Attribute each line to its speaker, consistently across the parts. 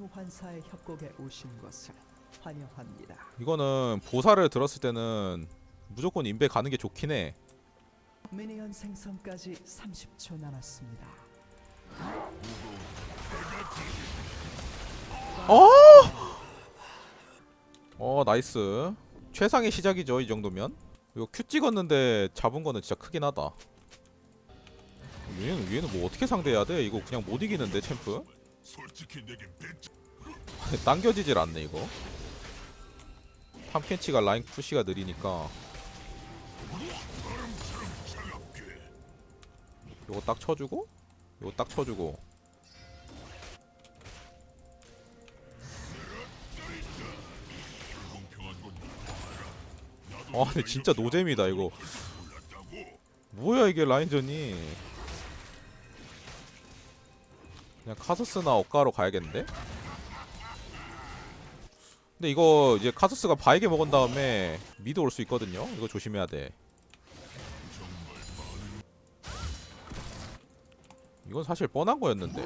Speaker 1: 소환사의 협곡에 오신 것을 환영합니다.
Speaker 2: 이거는 보사를 들었을 때는 무조건 인베 가는 게 좋긴 해.
Speaker 1: 미니언 생성까지 30초 남았습니다.
Speaker 2: 어 나이스. 최상의 시작이죠 이 정도면. 이거 큐 찍었는데 잡은 거는 진짜 크긴 하다. 얘는 얘는 뭐 어떻게 상대해야 돼? 이거 그냥 못 이기는데 챔프.
Speaker 3: 솔직히 내겐 벤츠
Speaker 2: 당겨지질 않네 이거. 탐켄치가 라인 푸시가 느리니까. 요거 딱 쳐주고, 요거 딱 쳐주고. 아 근데 진짜 노잼이다 이거. 뭐야 이게 라인전이. 그냥 카서스나 억가로 가야겠는데? 근데 이거 이제 카서스가 바이게 먹은 다음에 미드 올 수 있거든요. 이거 조심해야 돼. 이건 사실 뻔한 거였는데.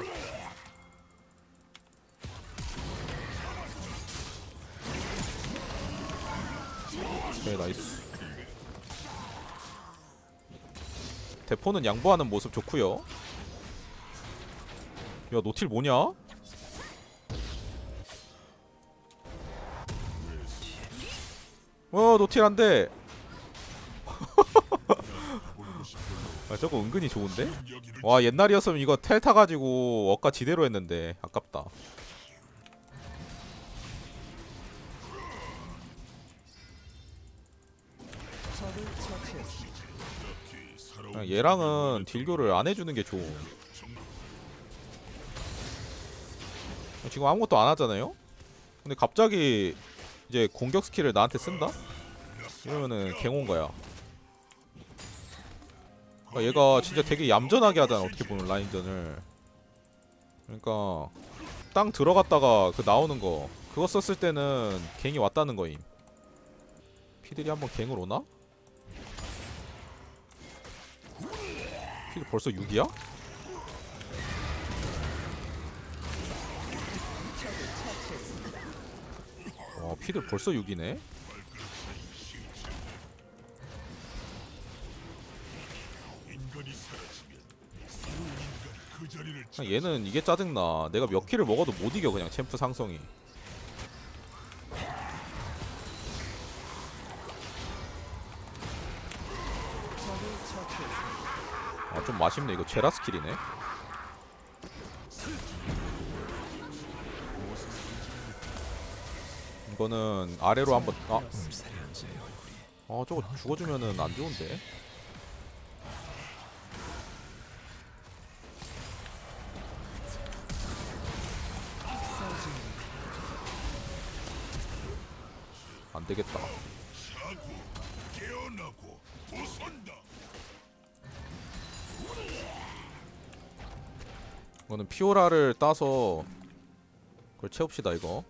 Speaker 2: 네, 나이스. 대포는 양보하는 모습 좋고요. 야, 노틸 뭐냐? 어 노틸 안돼 아 저거 은근히 좋은데? 와 옛날이었으면 이거 텔 타가지고 억가 지대로 했는데 아깝다. 그냥 얘랑은 딜교를 안 해주는 게 좋은 지금 아무것도 안 하잖아요? 근데 갑자기 이제 공격 스킬을 나한테 쓴다? 이러면은 갱온 거야 그러니까 얘가 진짜 되게 얌전하게 하잖아 어떻게 보면 라인전을 그러니까 땅 들어갔다가 그 나오는 거 그거 썼을 때는 갱이 왔다는 거임 피들이 한번 갱을 오나? 피들 벌써 6이야? 어 피들 벌써 6이네?
Speaker 3: 인간이 사라지면 새로운 인간 그 자리를
Speaker 2: 그냥 얘는 이게 짜증나. 내가 몇 킬을 먹어도 못 이겨 그냥 챔프 상성이. 아좀 맛있네. 이거 제라 스킬이네 이거는 아래로 한번 아, 아 저거 죽어주면은 안 좋은데? 안 되겠다. 이거는 피오라를 따서 그걸 채웁시다 이거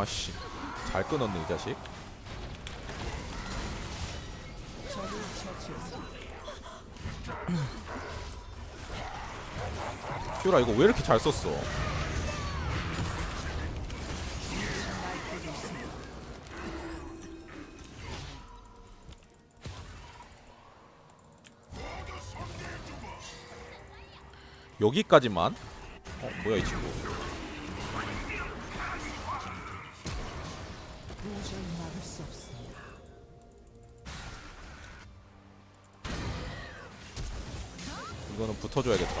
Speaker 2: 아씨. 잘 끊었네 이 자식. 피오라 이거 왜 이렇게 잘 썼어? 여기까지만? 어 뭐야 이 친구 이거는 붙어줘야겠다.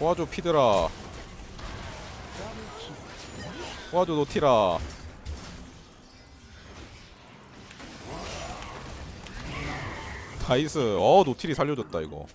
Speaker 2: 도와줘 피드라 도와줘 노티라. 나이스. 어 노틸이 살려줬다 이거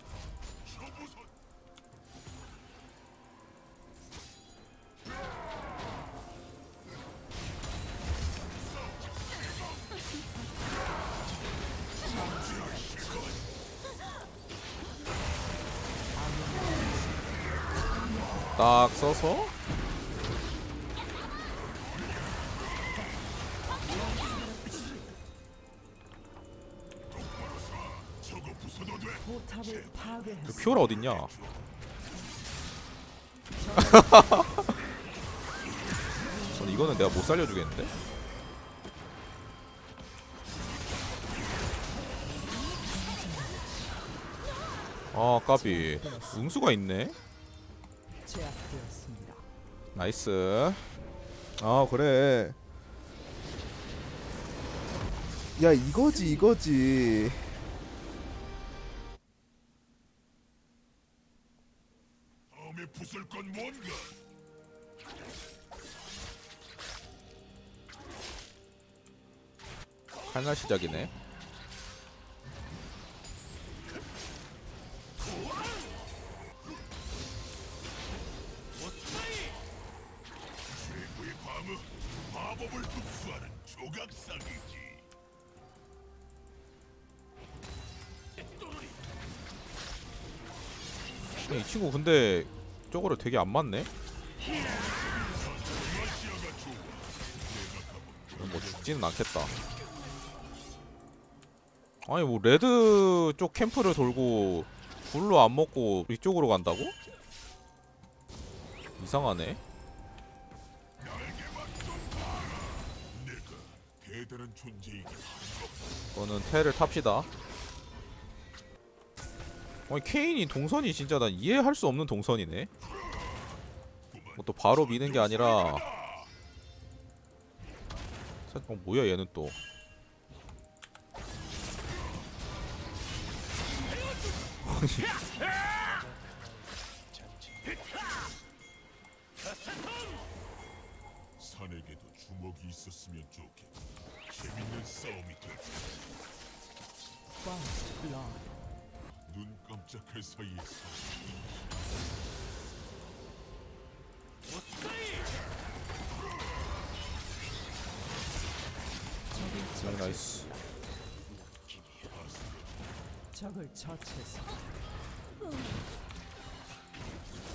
Speaker 2: 그. 피오라 어딨냐 저는 이거는 내가 못 살려주겠는데? 아 까비 응수가 있네. 나이스 아 그래
Speaker 4: 야 이거지 이거지
Speaker 3: 부술 건 뭔가?
Speaker 2: 칼날 시작이네
Speaker 3: 최고의 마법을 조각상이지.
Speaker 2: 이 친구 근데 저거를 되게 안 맞네. 이건 뭐 죽지는 않겠다 아니 뭐 레드 쪽 캠프를 돌고 불로 안 먹고 이쪽으로 간다고? 이상하네 이거는 테를 탑시다 아니 케인이 동선이 진짜 난 이해할 수 없는 동선이네. 뭐또 바로 미는 게 아니라. 어, 뭐야 얘는 또.
Speaker 3: 산에게도 주먹이 있었으면 좋겠다. 재밌는 싸움이 될 눈 깜짝할 사이에 사.
Speaker 2: 네, 나이스
Speaker 1: 적을 처치했습니다.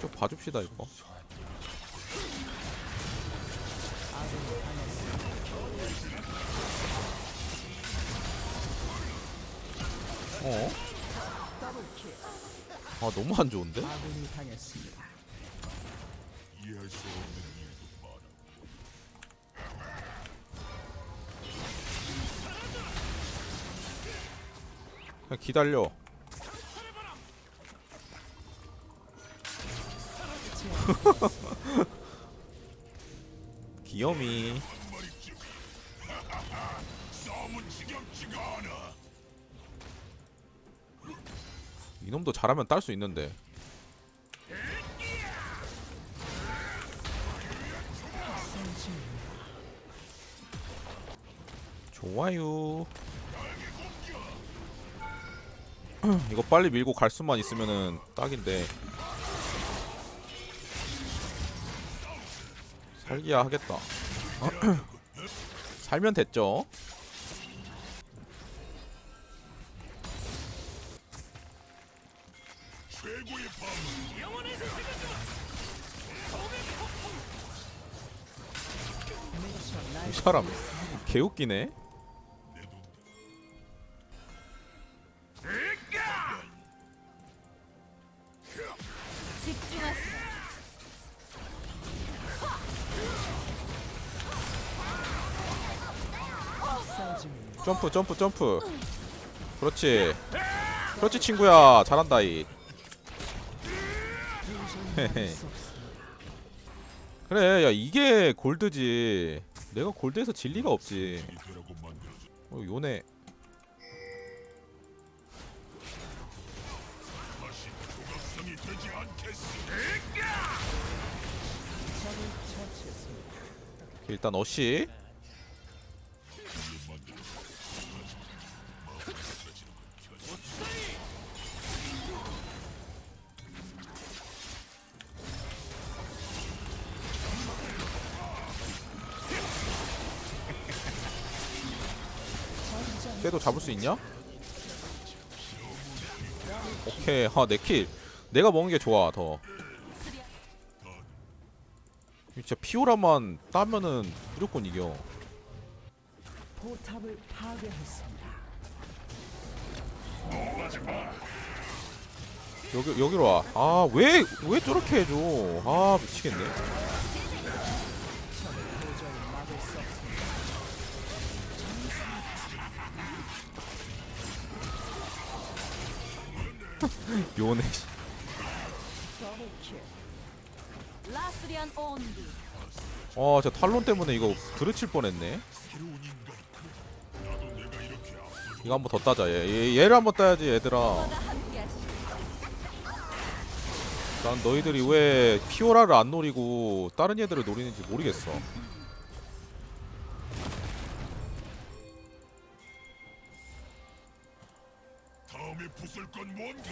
Speaker 2: 좀 봐줍시다 이거. 어? 아 너무 안 좋은데?
Speaker 1: 아군이 당했습니다.
Speaker 2: 그냥 기다려. 귀염이 이놈도 잘하면 딸 수 있는데. 좋아요. 이거 빨리 밀고 갈 수만 있으면은 딱인데. 살기야 하겠다. 살면 됐죠 이. 사람 개웃기네. 점프 점프 점프 그렇지 그렇지 친구야 잘한다 이. 그래 야 이게 골드지 내가 골드에서 질 리가 없지.
Speaker 3: 어
Speaker 2: 요네. 일단 어시 걔도 잡을 수 있냐? 오케이 하 내킬 내가 먹은 게 좋아
Speaker 3: 더다
Speaker 2: 진짜 피오라만 따면은 무조건 이겨
Speaker 1: 포탑을 파괴했습니다.
Speaker 2: 여기 여기로 와. 아 왜 왜 저렇게 해줘? 아 미치겠네. 요네.
Speaker 5: 라스리안 온디
Speaker 2: 아 저 탈론 때문에 이거 드르칠 뻔했네. 이거 한번 더 따자. 얘, 얘 얘를 한번 따야지 얘들아. 난 너희들이 왜 피오라를 안 노리고 다른 애들을 노리는지 모르겠어.
Speaker 3: 다음에 부술 건 뭔가?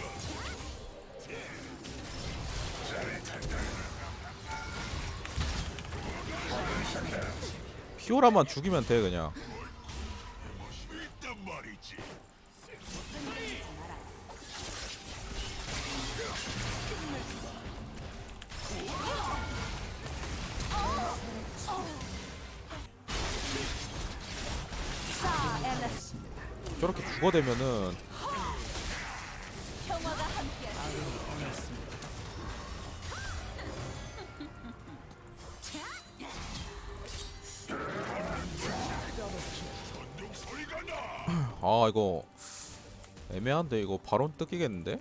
Speaker 2: 피오라만 죽이면 돼 그냥.
Speaker 3: 말이지.
Speaker 2: 저렇게 죽어대면은 이거 애매한데 이거 바론 뜯기겠는데?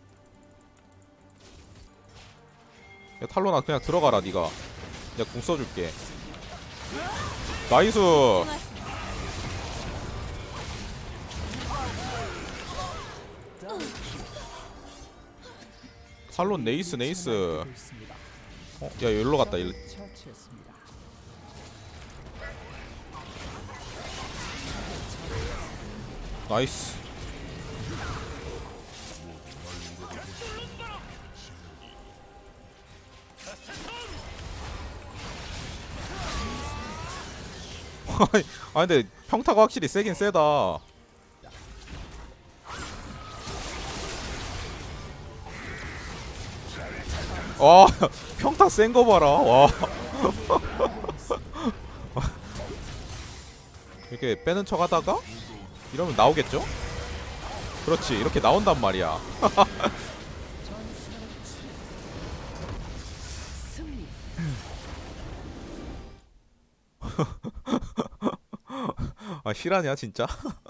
Speaker 2: 야 탈론아 그냥 들어가라 니가 내가 궁 써줄게 나이스 탈론 네이스 네이스. 어? 야 여기로 갔다 일 나이스. 아 근데 평타가 확실히 세긴 세다. 와 평타 센 거 봐라. 와. 이렇게 빼는 척 하다가 이러면 나오겠죠? 그렇지 이렇게 나온단 말이야. 아 실화냐 진짜?